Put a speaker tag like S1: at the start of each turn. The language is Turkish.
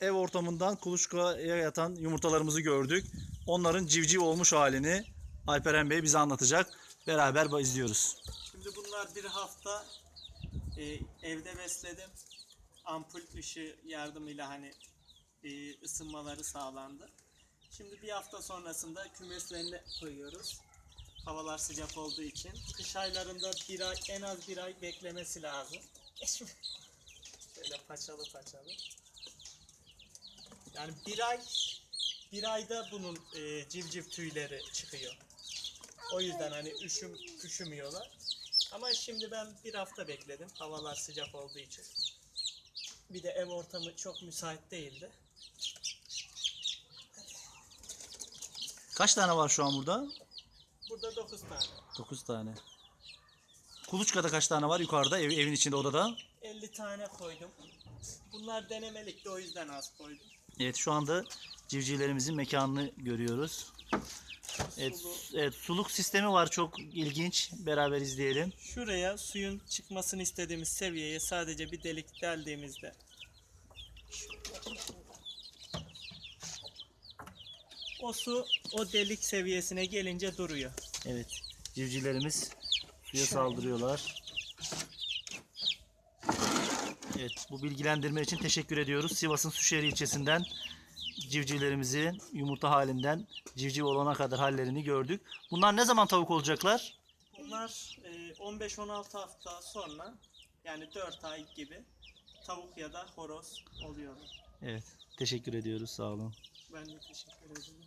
S1: ev ortamından kuluçkaya yatan yumurtalarımızı gördük. Onların civciv olmuş halini Alperen Bey bize anlatacak. Beraber izliyoruz.
S2: Şimdi bunlar bir hafta e, evde besledim. Ampul ışığı yardımıyla hani e, ısınmaları sağlandı. Şimdi bir hafta sonrasında kümeslerine koyuyoruz. Havalar sıcak olduğu için. Kış aylarında bir ay, en az bir ay beklemesi lazım. Şöyle paçalı paçalı. Yani bir ay bir ayda bunun e, civciv tüyleri çıkıyor. O yüzden hani üşüm üşümüyorlar. Ama şimdi ben bir hafta bekledim. Havalar sıcak olduğu için. Bir de ev ortamı çok müsait değildi.
S1: Kaç tane var şu an burada?
S2: Burada 9 tane.
S1: 9 tane. Kuluçkada kaç tane var yukarıda ev, evin içinde odada?
S2: 50 tane koydum. Bunlar denemelikti o yüzden az koydum.
S1: Evet şu anda civcivlerimizin mekanını görüyoruz. Evet, evet suluk sistemi var çok ilginç. Beraber izleyelim.
S2: Şuraya suyun çıkmasını istediğimiz seviyeye sadece bir delik deldiğimizde o su o delik seviyesine gelince duruyor.
S1: Evet civcivlerimiz suya
S2: Şöyle.
S1: saldırıyorlar. Evet bu bilgilendirme için teşekkür ediyoruz. Sivas'ın Suşehir ilçesinden civcivlerimizin yumurta halinden civciv olana kadar hallerini gördük. Bunlar ne zaman tavuk olacaklar?
S2: Bunlar e, 15-16 hafta sonra yani 4 ay gibi tavuk ya da horoz oluyorlar.
S1: Evet teşekkür ediyoruz sağ olun.
S2: Ben de teşekkür ederim.